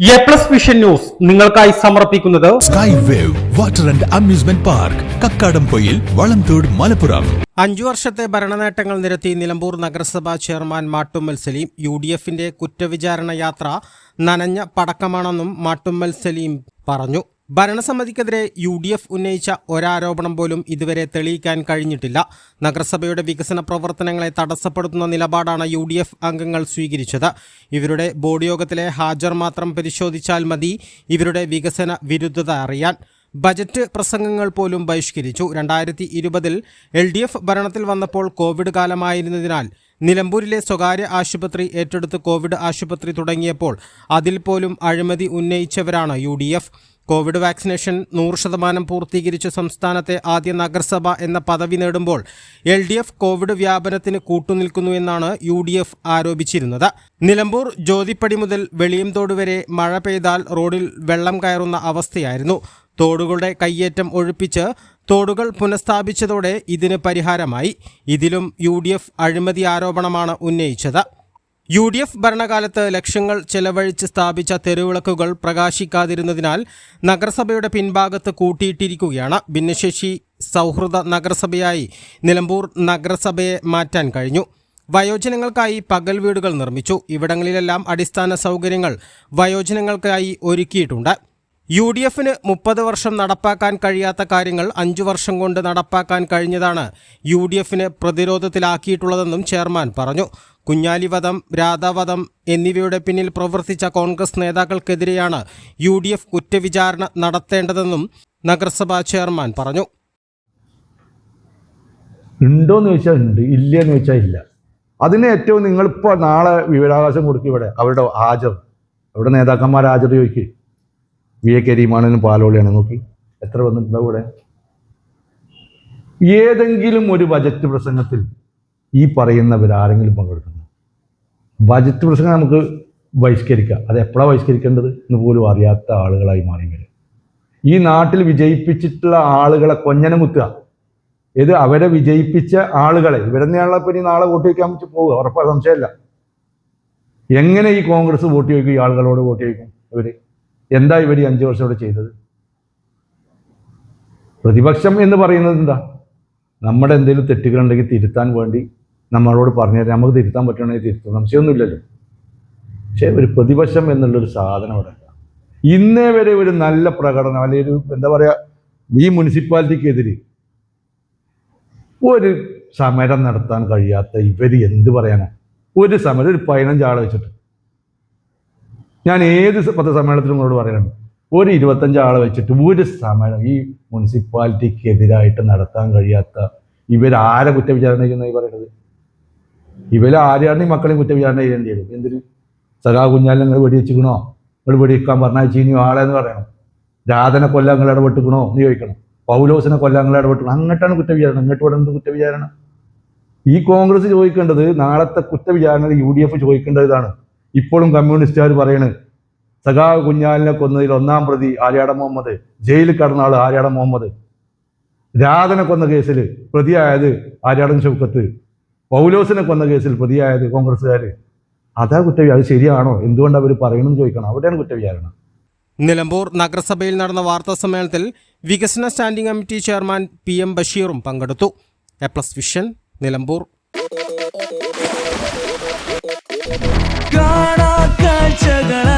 A plus vision news നിങ്ങൾക്കായി സമർപ്പിക്കുന്നത് sky wave water and amusement park Kakkadampoyil Valamthode Malappuram അഞ്ചു വർഷത്തെ ഭരണനേട്ടങ്ങൾ നിരത്തി നിലമ്പൂർ നഗരസഭാ chairman Mattummal Saleem. U D എഫിന്റെ കുറ്റവിചാരണ യാത്ര നനഞ്ഞ പടക്കമാണെന്നും മാട്ടുമ്മൽ സലീം പറഞ്ഞു. ഭരണസമിതിക്കെതിരെ യു ഡി എഫ് ഉന്നയിച്ച ഒരാരോപണം പോലും ഇതുവരെ തെളിയിക്കാൻ കഴിഞ്ഞിട്ടില്ല. നഗരസഭയുടെ വികസന പ്രവർത്തനങ്ങളെ തടസ്സപ്പെടുത്തുന്ന നിലപാടാണ് യു ഡി എഫ് അംഗങ്ങൾ സ്വീകരിച്ചത്. ഇവരുടെ ബോർഡ് യോഗത്തിലെ ഹാജർ മാത്രം പരിശോധിച്ചാൽ മതി. ഇവരുടെ വികസന വിരുദ്ധത അറിയാൻ ബജറ്റ് പ്രസംഗങ്ങൾ പോലും ബഹിഷ്കരിച്ചു. രണ്ടായിരത്തി ഇരുപതിൽ എൽ ഡി എഫ് ഭരണത്തിൽ വന്നപ്പോൾ കോവിഡ് കാലമായിരുന്നതിനാൽ നിലമ്പൂരിലെ സ്വകാര്യ ആശുപത്രി ഏറ്റെടുത്ത് കോവിഡ് ആശുപത്രി തുടങ്ങിയപ്പോൾ അതിൽ പോലും അഴിമതി ഉന്നയിച്ചവരാണ് യു കോവിഡ് വാക്സിനേഷൻ നൂറ് ശതമാനം പൂർത്തീകരിച്ച സംസ്ഥാനത്തെ ആദ്യ നഗരസഭ എന്ന പദവി നേടുമ്പോൾ എൽ ഡി എഫ് കോവിഡ് വ്യാപനത്തിന് കൂട്ടുനിൽക്കുന്നു എന്നാണ് യു ഡി എഫ് ആരോപിച്ചിരുന്നത്. നിലമ്പൂർ ജ്യോതിപ്പടി മുതൽ വെളിയംതോട് വരെ മഴ പെയ്താൽ റോഡിൽ വെള്ളം കയറുന്ന അവസ്ഥയായിരുന്നു. തോടുകളുടെ കയ്യേറ്റം ഒഴിപ്പിച്ച് തോടുകൾ പുനഃസ്ഥാപിച്ചതോടെ ഇതിന് പരിഹാരമായി. ഇതിലും യു ഡി എഫ് അഴിമതി ആരോപണമാണ് ഉന്നയിച്ചത്. യു ഡി എഫ് ഭരണകാലത്ത് ലക്ഷങ്ങൾ ചെലവഴിച്ച് സ്ഥാപിച്ച തെരുവിളക്കുകൾ പ്രകാശിക്കാതിരുന്നതിനാൽ നഗരസഭയുടെ പിൻഭാഗത്ത് കൂട്ടിയിട്ടിരിക്കുകയാണ്. ഭിന്നശേഷി സൗഹൃദ നഗരസഭയായി നിലമ്പൂർ നഗരസഭയെ മാറ്റാൻ കഴിഞ്ഞു. വയോജനങ്ങൾക്കായി പകൽ വീടുകൾ നിർമ്മിച്ചു. ഇവിടങ്ങളിലെല്ലാം അടിസ്ഥാന സൗകര്യങ്ങൾ വയോജനങ്ങൾക്കായി ഒരുക്കിയിട്ടുണ്ട്. യു ഡി എഫിന് മുപ്പത് വർഷം നടപ്പാക്കാൻ കഴിയാത്ത കാര്യങ്ങൾ അഞ്ചു വർഷം കൊണ്ട് നടപ്പാക്കാൻ കഴിഞ്ഞതാണ് യു ഡി എഫിനെ പ്രതിരോധത്തിലാക്കിയിട്ടുള്ളതെന്നും ചെയർമാൻ പറഞ്ഞു. കുഞ്ഞാലിവധം രാധാവധം എന്നിവയുടെ പിന്നിൽ പ്രവർത്തിച്ച കോൺഗ്രസ് നേതാക്കൾക്കെതിരെയാണ് യു ഡി എഫ് കുറ്റവിചാരണ നടത്തേണ്ടതെന്നും നഗരസഭാ ചെയർമാൻ പറഞ്ഞു. ഉണ്ടോയെന്ന് ചോദിച്ചാൽ ഉണ്ട് ഇല്ല എന്ന് ചോദിച്ചാൽ ഇല്ല. അതിന് ഏറ്റവും നിങ്ങളിപ്പോൾ നാളെ വിവരാവകാശം കൊടുക്കും ഇവിടെ അവരുടെ ഹാജർ. അവിടെ നേതാക്കന്മാർ ഹാജർ ചോദിക്കുക വി എ കരീമാണെന്നും പാലോളിയാണ് നോക്കി. എത്ര വന്നിട്ടുണ്ടാവും ഇവിടെ? ഏതെങ്കിലും ഒരു ബജറ്റ് പ്രസംഗത്തിൽ ഈ പറയുന്നവരാരെങ്കിലും പങ്കെടുക്കുന്നു ബജറ്റ് പ്രസംഗം നമുക്ക് ബഹിഷ്കരിക്കാം. അത് എപ്പോഴാണ് ബഹിഷ്കരിക്കേണ്ടത്? എന്ന് പോലും അറിയാത്ത ആളുകളായി മാറി വരും ഈ നാട്ടിൽ വിജയിപ്പിച്ചിട്ടുള്ള ആളുകളെ കൊഞ്ഞനം കുത്തുക ഇത് അവരെ വിജയിപ്പിച്ച ആളുകളെ. ഇവരെന്നെയാണല്ലോ ഇപ്പം ഇനി നാളെ വോട്ട് ചോദിക്കാൻ വെച്ച് പോവുക. ഉറപ്പാ സംശയമില്ല. എങ്ങനെ ഈ കോൺഗ്രസ് വോട്ട് ചോദിക്കും ഈ ആളുകളോട് വോട്ട് ചോദിക്കും ഇവർ എന്താ ഇവർ ഈ അഞ്ച് വർഷം ഇവിടെ ചെയ്തത്? പ്രതിപക്ഷം എന്ന് പറയുന്നത് എന്താ? നമ്മുടെ എന്തെങ്കിലും തെറ്റുകളുണ്ടെങ്കിൽ തിരുത്താൻ വേണ്ടി നമ്മളോട് പറഞ്ഞു തരാം നമുക്ക് തിരുത്താൻ പറ്റണമെങ്കിൽ തിരുത്തും. സംശയമൊന്നുമില്ലല്ലോ. പക്ഷേ ഒരു പ്രതിപക്ഷം എന്നുള്ളൊരു സാധനം അവിടെ. ഇന്നേ വരെ ഒരു നല്ല പ്രകടനം അല്ലെങ്കിൽ ഒരു എന്താ പറയുക ഈ മുനിസിപ്പാലിറ്റിക്കെതിരെ ഒരു സമരം നടത്താൻ കഴിയാത്ത ഇവർ എന്ത് പറയാനാ? ഒരു സമരം ഒരു പതിനഞ്ച് ആളെ വെച്ചിട്ട്. ഞാൻ ഏത് പത്രസമ്മേളനത്തിലും നിങ്ങളോട് പറയുന്നുണ്ട് ഒരു ഇരുപത്തഞ്ച് ആളെ വെച്ചിട്ട് ഒരു സമരം ഈ മുനിസിപ്പാലിറ്റിക്കെതിരായിട്ട് നടത്താൻ കഴിയാത്ത ഇവരാരെ കുറ്റവിചാരണ ചെയ്യുന്ന ഈ പറയുന്നത് ഇവരാരെയാണ് ഈ മക്കളെയും കുറ്റവിചാരണ ചെയ്യേണ്ടി വരും. എന്തിന്? സഖാ കുഞ്ഞാലും നിങ്ങൾ വെടിവെച്ചിക്കണോ? നിങ്ങൾ വെടിവെക്കാൻ പറഞ്ഞാൽ ചീനിയോ ആളെന്ന് പറയണം. രാധനെ കൊല്ലം നിങ്ങൾ ഇടപെട്ടുക്കണോ എന്ന് ചോദിക്കണം. പൗലോസിനെ കൊല്ലം നിങ്ങൾ ഇടപെട്ടുക്കണം അങ്ങോട്ടാണ് കുറ്റവിചാരണ. ഇങ്ങോട്ട് ഇവിടെ എന്ത് കുറ്റവിചാരണ? ഈ കോൺഗ്രസ് ചോദിക്കേണ്ടത് നാളത്തെ കുറ്റവിചാരണ യു ഡി എഫ് ചോദിക്കേണ്ടത് ഇതാണ്. ഇപ്പോഴും കമ്മ്യൂണിസ്റ്റുകാർ പറയണ് സഖാ കുഞ്ഞാലിനെ കൊന്നതിൽ ഒന്നാം പ്രതി ആര്യാട മുഹമ്മദ് ജയിലിൽ കടന്ന ആൾ ആര്യാട മുഹമ്മദ്. രാധനെ കൊന്ന കേസിൽ പ്രതിയായത് ആര്യാടൻ ഷൗക്കത്ത്. പൗലോസിനെ കൊന്ന കേസിൽ പ്രതിയായത് കോൺഗ്രസ്സുകാർ അതാ കുറ്റവി അത് ശരിയാണോ? എന്തുകൊണ്ട് അവർ പറയണമെന്ന് ചോദിക്കണം. അവിടെയാണ് കുറ്റവിചാരണ. നിലമ്പൂർ നഗരസഭയിൽ നടന്ന വാർത്താ സമ്മേളനത്തിൽ വികസന standing committee chairman P M ബഷീറും പങ്കെടുത്തു. A plus vision Nilambur. കാണാ കാഴ്ചകളനവധി